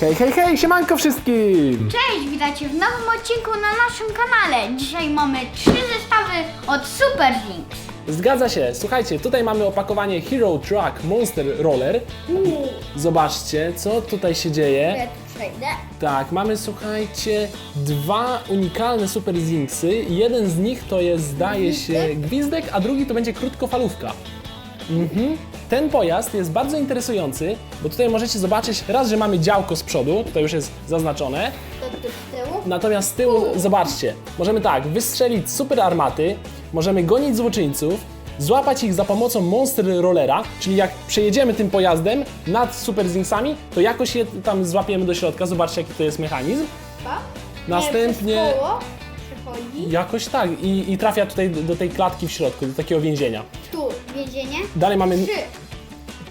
Hej, hej, hej, siemanko wszystkim! Cześć, witajcie w nowym odcinku na naszym kanale. Dzisiaj mamy trzy zestawy od Super Jinx. Zgadza się, słuchajcie, tutaj mamy opakowanie Hero Truck Monster Roller. Zobaczcie, co tutaj się dzieje. Ja tu przejdę. Tak, mamy, słuchajcie, dwa unikalne Super Zinksy. Jeden z nich to jest, zdaje się, gwizdek, a drugi to będzie krótkofalówka. Mhm. Ten pojazd jest bardzo interesujący, bo tutaj możecie zobaczyć raz, że mamy działko z przodu, tutaj już jest zaznaczone, To tu z tyłu. Natomiast z tyłu, zobaczcie, możemy tak, wystrzelić super armaty, możemy gonić złoczyńców, złapać ich za pomocą Monster Rollera, czyli jak przejedziemy tym pojazdem nad Super Zinksami, to jakoś je tam złapiemy do środka, zobaczcie jaki to jest mechanizm. Następnie-. Jakoś tak i, i trafia tutaj do, do tej klatki w środku, do takiego więzienia. Tu więzienie. Dalej mamy Trzy.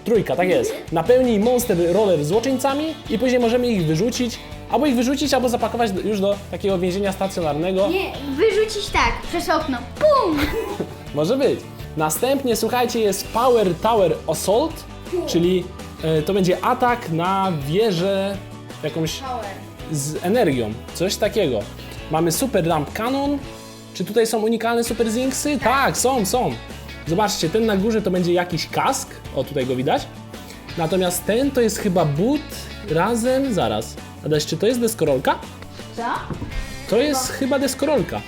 trójka, tak jest. Napełnij Monster Roller złoczyńcami i później możemy ich wyrzucić, albo ich wyrzucić, albo zapakować do, już do takiego więzienia stacjonarnego. Nie, wyrzucić tak, przez okno. Pum! Może być. Następnie, słuchajcie, jest Power Tower Assault, czyli e, to będzie atak na wieżę jakąś Power. z energią, coś takiego. Mamy Super Lamp Cannon. Czy tutaj są unikalne Super Zinksy? Tak, są, są. Zobaczcie, ten na górze to będzie jakiś kask. O, tutaj go widać. Natomiast ten to jest chyba but razem, zaraz. Adaś, czy to jest deskorolka? Co? To jest chyba deskorolka.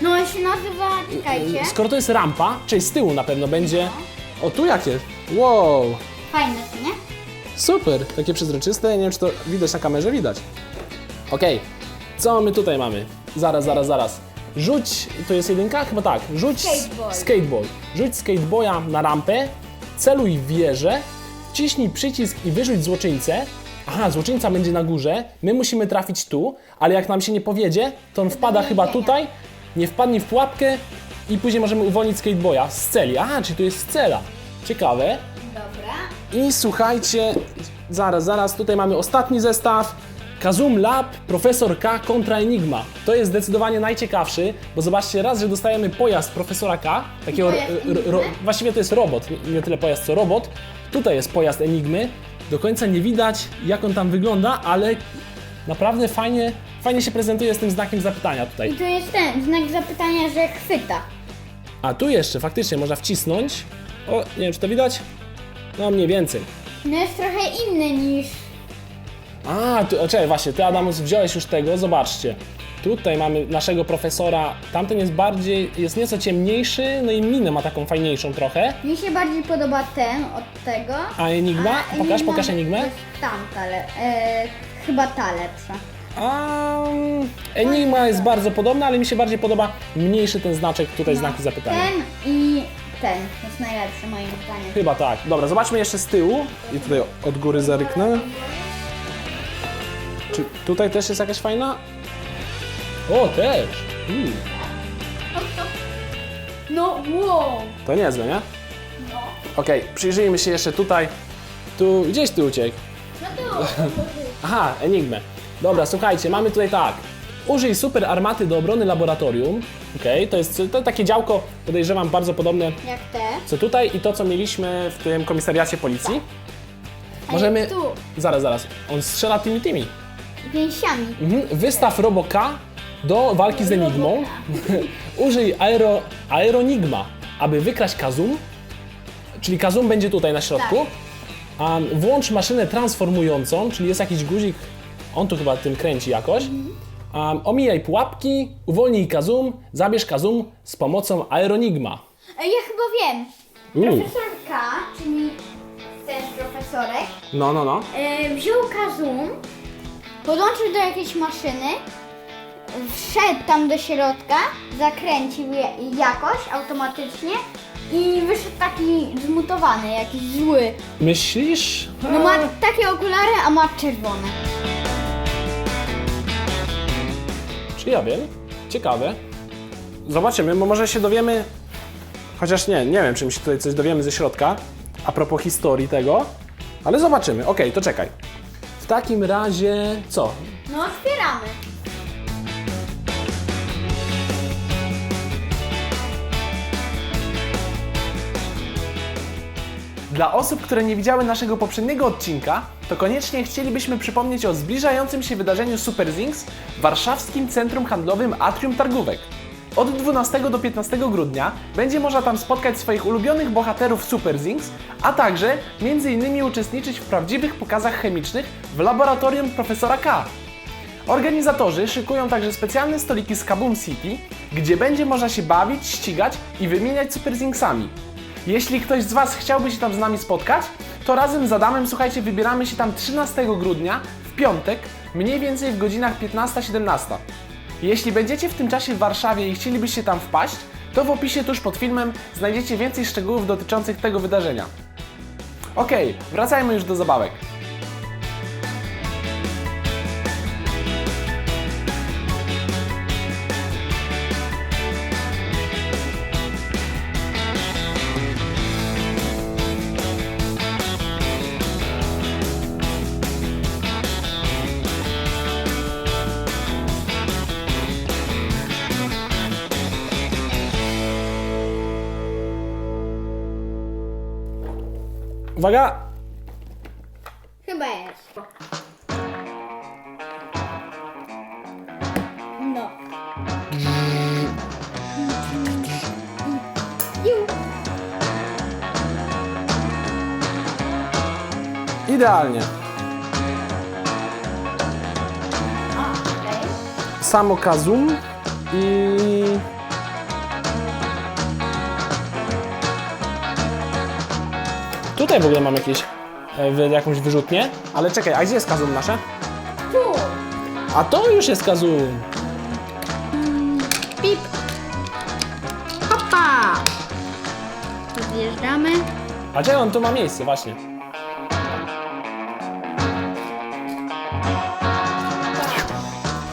No on się nazywa, czekajcie. Skoro to jest rampa, czyli z tyłu na pewno będzie. O, tu jak jest? Wow, Fajne, co nie? super, takie przezroczyste. Nie wiem, czy to widać na kamerze, widać. Okej, co my tutaj mamy? Zaraz, zaraz, zaraz. Rzuć, to jest jedynka? Chyba tak. Rzuć Skateball. skateball. Rzuć skateboya na rampę, celuj w wieżę, wciśnij przycisk i wyrzuć złoczyńcę. Aha, złoczyńca będzie na górze, my musimy trafić tu, ale jak nam się nie powiedzie, to on wpada chyba tutaj, nie wpadnie w pułapkę i później możemy uwolnić skateboya z celi. Aha, czyli to jest cela. Ciekawe. Dobra. I słuchajcie, zaraz, zaraz, tutaj mamy ostatni zestaw. Kazum Lab, Profesor K kontra Enigma. To jest zdecydowanie najciekawszy, bo zobaczcie, raz, że dostajemy pojazd Profesora K, takiego, ro, właściwie to jest robot, nie- nie tyle pojazd co robot. Tutaj jest pojazd Enigmy. Do końca nie widać, jak on tam wygląda, ale naprawdę fajnie, fajnie się prezentuje z tym znakiem zapytania tutaj. I tu jest ten znak zapytania, że chwyta. A tu jeszcze faktycznie można wcisnąć. O, nie wiem, czy to widać? No, mniej więcej. No jest trochę inny niż A, tu, o, czekaj, właśnie, ty Adamus wziąłeś już tego, zobaczcie. Tutaj mamy naszego profesora, tamten jest bardziej, jest nieco ciemniejszy, no i minę ma taką fajniejszą trochę. Mi się bardziej podoba ten od tego. A Enigma? Pokaż, Enigma pokaż Enigmę. Jest tamta, le, e, chyba ta lepsza. A, Enigma jest bardzo podobna, ale mi się bardziej podoba mniejszy ten znaczek, tutaj znaki zapytania. Ten i ten jest najlepszy moim zdaniem. Chyba tak. Dobra, zobaczmy jeszcze z tyłu. I tutaj od góry zaryknę. Czy tutaj też jest jakaś fajna? O, też! Mm, No wow! to niezłe, nie? No. Okej, przyjrzyjmy się jeszcze tutaj. Tu, gdzieś ty uciekł. No tu! Aha, Enigmę. Dobra, słuchajcie, mamy tutaj tak. Użyj super armaty do obrony laboratorium. Okej, to jest to takie działko, podejrzewam, bardzo podobne Jak te. co tutaj i to, co mieliśmy w tym komisariacie policji. A Możemy... tu. Zaraz, zaraz. On strzela tymi tymi. Pięściami. Mhm. Wystaw Roboka do walki z Enigmą. Użyj aero, Aeronigma, aby wykraść Kazum. Czyli Kazum będzie tutaj na środku. Um, włącz maszynę transformującą, czyli jest jakiś guzik, on tu chyba tym kręci jakoś. Um, omijaj pułapki, uwolnij Kazum, zabierz Kazum z pomocą Aeronigma. E, Ja chyba wiem. Profesor K, czyli ten profesorek, No, no, no. e, wziął Kazum, podłączył do jakiejś maszyny, wszedł tam do środka, zakręcił je jakoś automatycznie i wyszedł taki zmutowany, jakiś zły. Myślisz? No ma takie okulary, a ma czerwone. Czy ja wiem? Ciekawe. Zobaczymy, bo może się dowiemy. Chociaż nie, nie wiem, czy my się tutaj coś dowiemy ze środka. A propos historii tego. Ale zobaczymy. Okej, to czekaj. W takim razie co? No otwieramy. Dla osób, które nie widziały naszego poprzedniego odcinka, to koniecznie chcielibyśmy przypomnieć o zbliżającym się wydarzeniu Super Zings w warszawskim centrum handlowym Atrium Targówek. Od 12 do 15 grudnia będzie można tam spotkać swoich ulubionych bohaterów Super Zings, a także m.in. uczestniczyć w prawdziwych pokazach chemicznych w laboratorium profesora K. Organizatorzy szykują także specjalne stoliki z Kaboom City, gdzie będzie można się bawić, ścigać i wymieniać Super Zingsami. Jeśli ktoś z Was chciałby się tam z nami spotkać, to razem z Adamem, słuchajcie, wybieramy się tam 13 grudnia, w piątek, mniej więcej w godzinach 15-17. Jeśli będziecie w tym czasie w Warszawie i chcielibyście tam wpaść, to w opisie tuż pod filmem znajdziecie więcej szczegółów dotyczących tego wydarzenia. Okej, wracajmy już do zabawek. Uwaga! Chyba jest. No. Ju. Idealnie. Okej. Samo Kazum i... Tutaj w ogóle mam jakieś, e, jakąś wyrzutnię, ale czekaj, a gdzie jest Kazum nasze? Tu. A to już jest Kazum! Pip. Hopa. Podjeżdżamy. A gdzie on tu ma miejsce, właśnie?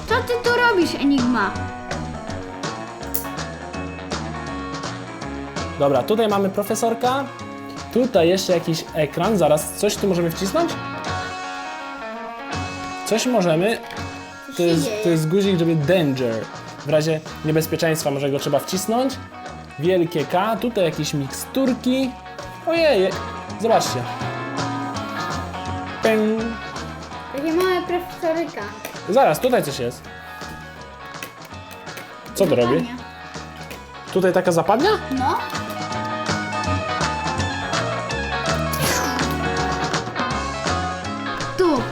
Co ty tu robisz, Enigma? Dobra, tutaj mamy profesorka. Tutaj jeszcze jakiś ekran. Zaraz, coś tu możemy wcisnąć? Coś możemy. To jest, to jest guzik, żeby danger. W razie niebezpieczeństwa może go trzeba wcisnąć. Wielkie K. Tutaj jakieś miksturki. Ojej, zobaczcie. Pęk. Takie małe profesoryka. Zaraz, tutaj coś jest. Co to robi? Tutaj taka zapadnia? No.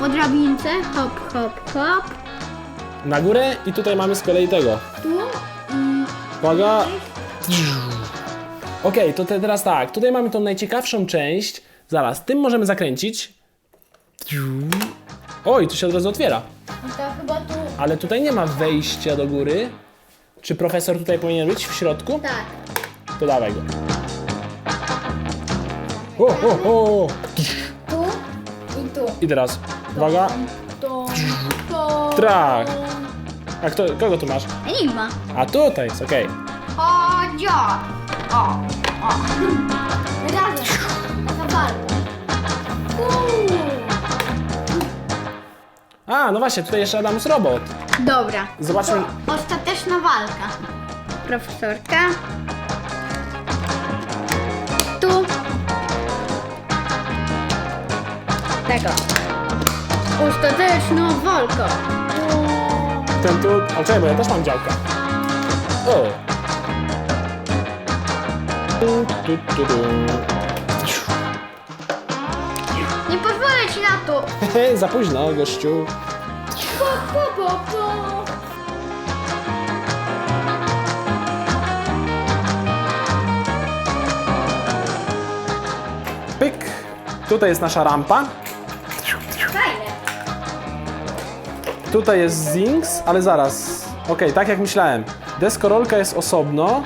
Po drabince, hop, hop, hop. Na górę i tutaj mamy z kolei tego. Tu. Uwaga. Okej, to te, teraz tak. Tutaj mamy tą najciekawszą część. Zaraz, tym możemy zakręcić. Oj, to się od razu otwiera. no to chyba tu. Ale tutaj nie ma wejścia do góry. Czy profesor tutaj powinien być w środku? Tak. To dawaj go. O, o, o. Tu i teraz, uwaga. Trach. A kto, kogo tu masz? Enigma. A tutaj jest, okej. Chodzio. O, o. Razem. Na walkę. Uuu. A, no właśnie, tutaj jeszcze Adamus Robot. Dobra. Zobaczmy. To ostateczna walka. Profesorka. Tego. Ostateczna walka. Ten tu. O, czekaj, bo ja też mam działka. O. Tu, tu, tu, tu. Nie pozwolę ci na to. Hehe, za późno, gościu. Po, po, po, po. Pyk. Tutaj jest nasza rampa. Tutaj jest Zings, ale zaraz. Okej, tak jak myślałem. Deskorolka jest osobno.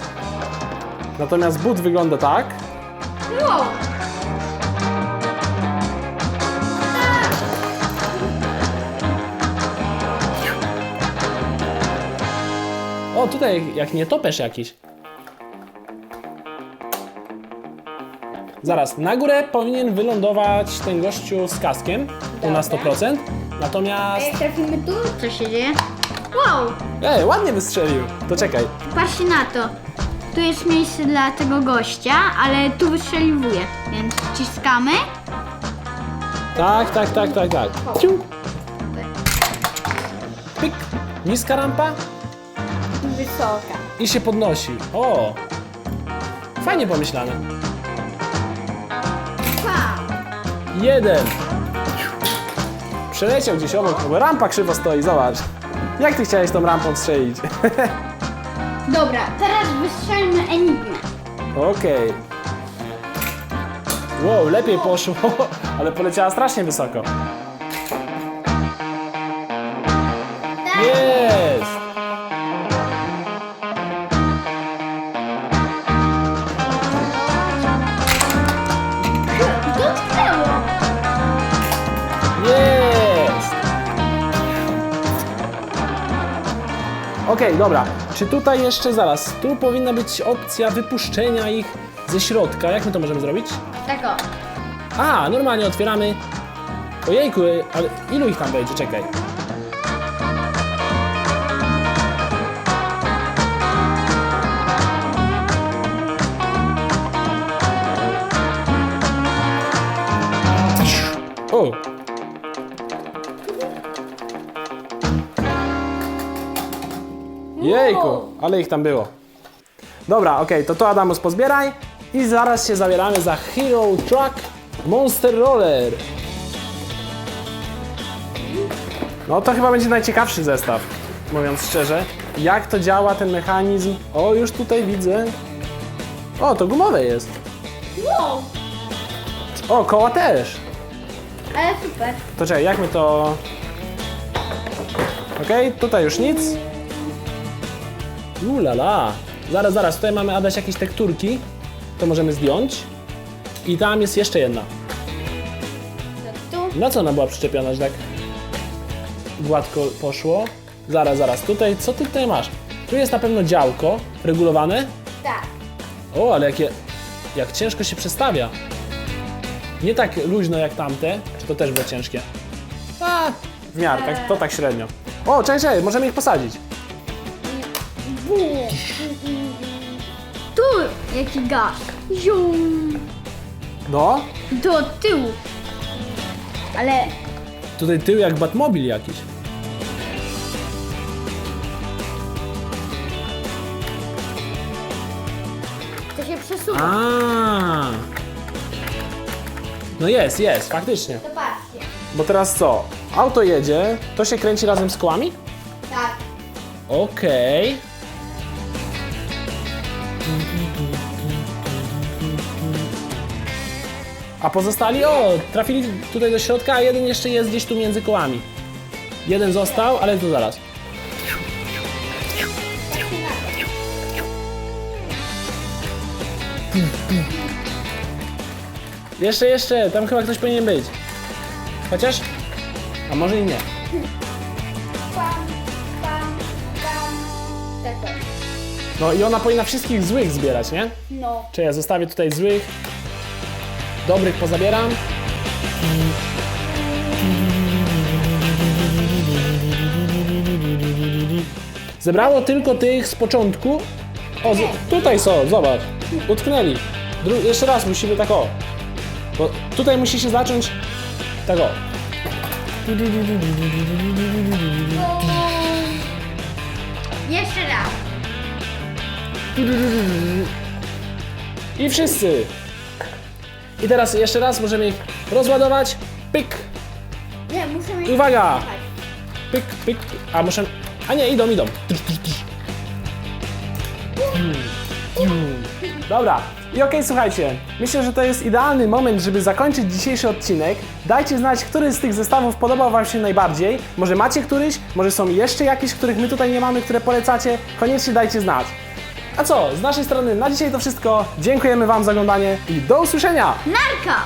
Natomiast but wygląda tak. Wow. O, tutaj jak nie topesz jakiś. Zaraz, na górę powinien wylądować ten gościu z kaskiem. Tu na Dobra. 100%. A Natomiast. jak trafimy tu, co się dzieje? Wow. Ej, ładnie wystrzelił. To czekaj. Patrzcie na to. tu jest miejsce dla tego gościa, ale tu wystrzeliwuje, więc wciskamy. Tak, tak, tak, tak, tak. Ciu. Pyk. Niska rampa Wysoka. i się podnosi. O! Fajnie pomyślane. Jeden. Przeleciał gdzieś obok, bo rampa krzywo stoi, zobacz. Jak ty chciałeś tą rampą strzelić? Dobra, teraz wystrzelmy enigmę. Okej. Wow, lepiej poszło, ale poleciała strasznie wysoko. Tak. Okej, dobra. Czy tutaj jeszcze zaraz? Tu powinna być opcja wypuszczenia ich ze środka. Jak my to możemy zrobić? Tak o. A, normalnie otwieramy. Ojejku, ale ilu ich tam będzie? Czekaj. O! Jejku, ale ich tam było. Dobra, okej, to to Adamus pozbieraj i zaraz się zabieramy za Hero Truck Monster Roller. No to chyba będzie najciekawszy zestaw, mówiąc szczerze. Jak to działa ten mechanizm? O, już tutaj widzę. O, to gumowe jest. Wow, O, koła też. ale super. To czekaj, jak my to... Okej, tutaj już nic. Ulala. Zaraz, zaraz, tutaj mamy Adaś jakieś tekturki. To możemy zdjąć. I tam jest jeszcze jedna. Tu. Na co ona była przyczepiona, że tak gładko poszło? Zaraz, zaraz, tutaj, co ty tutaj masz? Tu jest na pewno działko regulowane. Tak. O, ale jakie, jak ciężko się przestawia. Nie tak luźno jak tamte, czy to też było ciężkie? A, w miarę, tak, to tak średnio. O, czekaj, czekaj, możemy ich posadzić. Tu jaki gaz. Zium. No, Do tyłu. Ale tutaj tył jak Batmobil jakiś. to się przesuwa. A. No jest, jest, faktycznie. Zobaczcie. Bo teraz co? Auto jedzie, to się kręci razem z kołami? Tak. Okej. A pozostali, o, trafili tutaj do środka, a jeden jeszcze jest gdzieś tu między kołami. Jeden został, ale to zaraz. Jeszcze, jeszcze, tam chyba ktoś powinien być. Chociaż? A może i nie. Pam, pam, pam. Tak o. No i ona powinna wszystkich złych zbierać, nie? No. Czy ja zostawię tutaj złych, dobrych pozabieram. Zebrało tylko tych z początku. O, z, tutaj są, zobacz. Utknęli. Dru jeszcze raz musimy tak o. Bo tutaj musi się zacząć tak o. Jeszcze raz. I wszyscy. I teraz jeszcze raz możemy ich rozładować. Pyk. Nie, muszę mieć... Uwaga! Pyk, pyk, pyk. A muszę. A nie, idą, idą. Dobra. I okej, słuchajcie, myślę, że to jest idealny moment, żeby zakończyć dzisiejszy odcinek. Dajcie znać, który z tych zestawów podobał Wam się najbardziej. Może macie któryś, może są jeszcze jakieś, których my tutaj nie mamy, które polecacie. Koniecznie dajcie znać. A co, z naszej strony na dzisiaj to wszystko. Dziękujemy Wam za oglądanie i do usłyszenia! Narka!